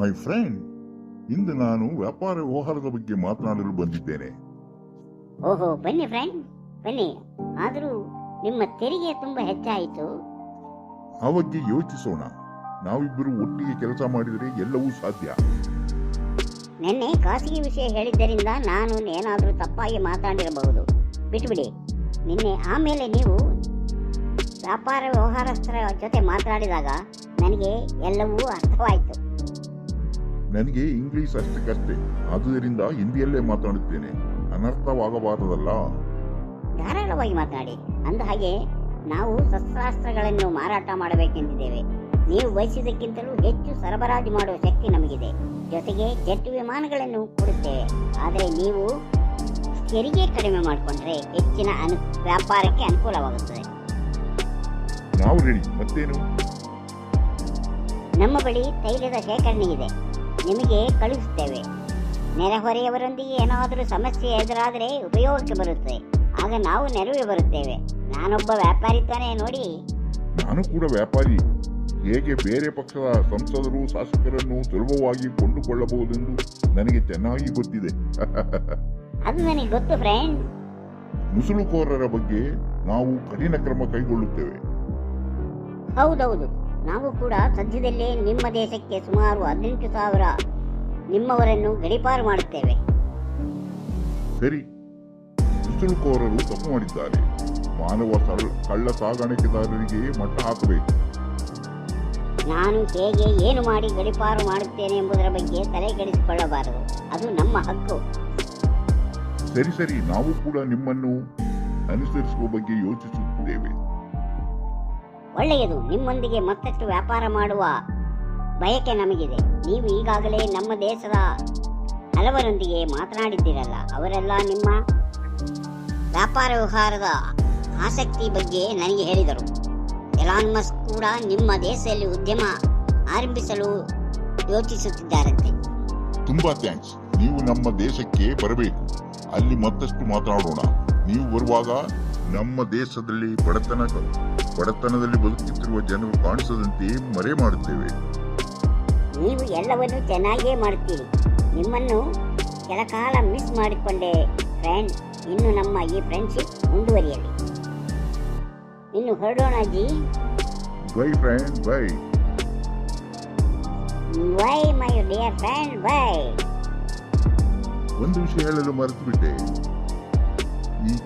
My friend ಇಂದು ನಾನು ವ್ಯಾಪಾರ ವ್ಯವಹಾರದ ಬಗ್ಗೆ ಮಾತನಾಡಲು ಬಂದಿದ್ದೇನೆ. ಓಹೋ ಬನ್ನಿ ಫ್ರೆಂಡ್ ಬನ್ನಿ. ಆದರೂ ನಿಮ್ಮ ತೆರಿಗೆ ತುಂಬಾ ಹೆಚ್ಚಾಯಿತು. ಆ ಬಗ್ಗೆ ಯೋಚಿಸೋಣ. ನಾವಿಬ್ಬರು ಒಟ್ಟಿಗೆ ಕೆಲಸ ಮಾಡಿದರೆ ಎಲ್ಲವೂ ಸಾಧ್ಯ. ನಿನ್ನೆ ಖಾಸಗಿ ವಿಷಯ ಹೇಳಿದ್ದರಿಂದ ನಾನು ಏನಾದರೂ ತಪ್ಪಾಗಿ ಮಾತಾಡಿರಬಹುದು. ಬಿಟ್ಬಿಡಿ ನಿನ್ನೆ ಆಮೇಲೆ ನೀವು ವ್ಯಾಪಾರ ವ್ಯವಹಾರಸ್ಥರ ಜೊತೆ ಮಾತನಾಡಿದಾಗ ನನಗೆ ಎಲ್ಲವೂ ಅರ್ಥವಾಯಿತು. ನನಗೆ ಇಂಗ್ಲಿಷ್ ಅಷ್ಟಕ್ಕಷ್ಟೇ. ಆದುದರಿಂದ ಹಿಂದಿಯಲ್ಲೇ ಮಾತನಾಡುತ್ತೇನೆ ಅನರ್ಥವಾಗಬಾರದಲ್ಲ. ಧಾರಾಳವಾಗಿ ಮಾತನಾಡಿ. ಅಂದ ಹಾಗೆ ನಾವು ಶಸ್ತ್ರಾಸ್ತ್ರಗಳನ್ನು ಮಾರಾಟ ಮಾಡಬೇಕೆಂದಿದ್ದೇವೆ. ನೀವು ಬಯಸಿದಕ್ಕಿಂತಲೂ ಹೆಚ್ಚು ಸರಬರಾಜು ಮಾಡುವ ಶಕ್ತಿ ನಮಗಿದೆ. ಜೊತೆಗೆ ಜೆಟ್ ವಿಮಾನಗಳನ್ನು ಕೊಡುತ್ತೇವೆ. ಆದರೆ ನೀವು ತೆರಿಗೆ ಕಡಿಮೆ ಮಾಡಿಕೊಂಡ್ರೆ ಹೆಚ್ಚಿನ ಅನು ವ್ಯಾಪಾರಕ್ಕೆ ಅನುಕೂಲವಾಗುತ್ತದೆ. ನಾವು ಹೇಳಿ ಮತ್ತೇನು? ನಮ್ಮ ಬಳಿ ತೈಲದ ಶೇಖರಣೆ ಇದೆ ನಿಮಗೆ ಕಳಿಸುತ್ತೇವೆ ನೆರೆಹೊರೆಯವರೊಂದಿಗೆ ಏನಾದರೂ ಸಮಸ್ಯೆ ಎದುರಾದರೆ ಉಪಯೋಗಕ್ಕೆ ಬರುತ್ತೆ. ಆಗ ನಾವು ನೆರವಿಗೆ ಬರುತ್ತೇವೆ. ನಾನೊಬ್ಬ ವ್ಯಾಪಾರಿ ತಾನೇ ನೋಡಿ. ನಾನು ಕೂಡ ವ್ಯಾಪಾರಿ. ಹೇಗೆ ಬೇರೆ ಪಕ್ಷದ ಸಂಸದರು ಶಾಸಕರನ್ನು ಸುಲಭವಾಗಿ ಕೊಂಡುಕೊಳ್ಳಬಹುದೆಂದು ನನಗೆ ಚೆನ್ನಾಗಿ ಗೊತ್ತಿದೆ. ಅದು ನನಗೆ ಗೊತ್ತು ಫ್ರೆಂಡ್. ನುಸುಳುಕೋರರ ಬಗ್ಗೆ ನಾವು ಕಠಿಣ ಕ್ರಮ ಕೈಗೊಳ್ಳುತ್ತೇವೆ. ಹೌದೌದು. ನಾವು ಕೂಡ ಸದ್ಯದಲ್ಲೇ ನಿಮ್ಮ ದೇಶಕ್ಕೆ ಸುಮಾರು ಹದಿನೆಂಟು ಸಾವಿರ ನಿಮ್ಮವರನ್ನು ಗಡಿಪಾರು ಮಾಡುತ್ತೇವೆ. ಸರಿ. ನುಸುಳುಕೋರರು ತಪ್ಪು ಮಾಡಿದ್ದಾರೆ. ಮಾನವ ಕಳ್ಳ ಸಾಗಾಣಿಕೆದಾರರಿಗೆ ಮಟ್ಟ ಹಾಕಬೇಕು. ನಾನು ಹೇಗೆ ಏನು ಮಾಡಿ ಗಡಿಪಾರು ಮಾಡುತ್ತೇನೆ ಎಂಬುದರ ಬಗ್ಗೆ ತಲೆ ಕೆಡಿಸಿಕೊಳ್ಳಬಾರದು. ಅದು ನಮ್ಮ ಹಕ್ಕು. ಸರಿ ಸರಿ. ನಾವು ಕೂಡ ನಿಮ್ಮನ್ನು ಅನುಸರಿಸುವ ಬಗ್ಗೆ ಯೋಚಿಸುತ್ತಿದ್ದೇವೆ ಒಳ್ಳೆಯದು. ನಿಮ್ಮೊಂದಿಗೆ ಮತ್ತಷ್ಟು ವ್ಯಾಪಾರ ಮಾಡುವ ಬಯಕೆ ನಮಗಿದೆ. ನೀವು ಈಗಾಗಲೇ ನಮ್ಮ ದೇಶದ ಹಲವರೊಂದಿಗೆ ಮಾತನಾಡಿದ್ದೀರಲ್ಲ, ಅವರೆಲ್ಲ ನಿಮ್ಮ ವ್ಯಾಪಾರ ವ್ಯವಹಾರದ ಆಸಕ್ತಿ ಬಗ್ಗೆ ನನಗೆ ಹೇಳಿದರು. ಎಲಾನ್ ಮಸ್ಕ್ ಕೂಡ ನಿಮ್ಮ ದೇಶದಲ್ಲಿ ಉದ್ಯಮ ಆರಂಭಿಸಲು ಯೋಚಿಸುತ್ತಿದ್ದಾರಂತೆ. ತುಂಬಾ ಥ್ಯಾಂಕ್ಸ್. ನೀವು ನಮ್ಮ ದೇಶಕ್ಕೆ ಬರಬೇಕು. ಅಲ್ಲಿ ಮತ್ತಷ್ಟು ಮಾತನಾಡೋಣ. ನೀವು ಬರುವಾಗ ನಮ್ಮ ದೇಶದಲ್ಲಿ ಬಡತನ ಬಡತನದಲ್ಲಿ ಬದುಕುತ್ತಿರುವ ಜನರು ಕಾಣಿಸದಂತೆ ಮರೆ ಮಾಡುತ್ತೇವೆ. ನೀವು ಎಲ್ಲವನ್ನೂ ಚೆನ್ನಾಗಿಯೇ ಮಾಡುತ್ತೀರಿ ನಿಮ್ಮನ್ನು ಕೆಲ ಕಾಲ ಮಿಸ್ ಮಾಡಿಕೊಂಡೆ ಫ್ರೆಂಡ್ ಇನ್ನು ನಮ್ಮ ಈ ಫ್ರೆಂಡ್ಶಿಪ್ ಮುಂದುವರಿಯಲಿ. ಇನ್ನು ಹೊರಡೋಣ G bye friend bye bye my dear friend bye ಒಂದು ವಿಷಯ ಹೇಳಲು ಮರೆತು ಬಿಟ್ಟೆ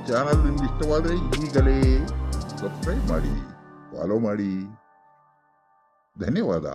ಚಾನಲ್ ನಿಮ್ಗೆ ಇಷ್ಟವಾದರೆ ಈಗಲೇ ಸಬ್ಸ್ಕ್ರೈಬ್ ಮಾಡಿ ಫಾಲೋ ಮಾಡಿ. ಧನ್ಯವಾದ.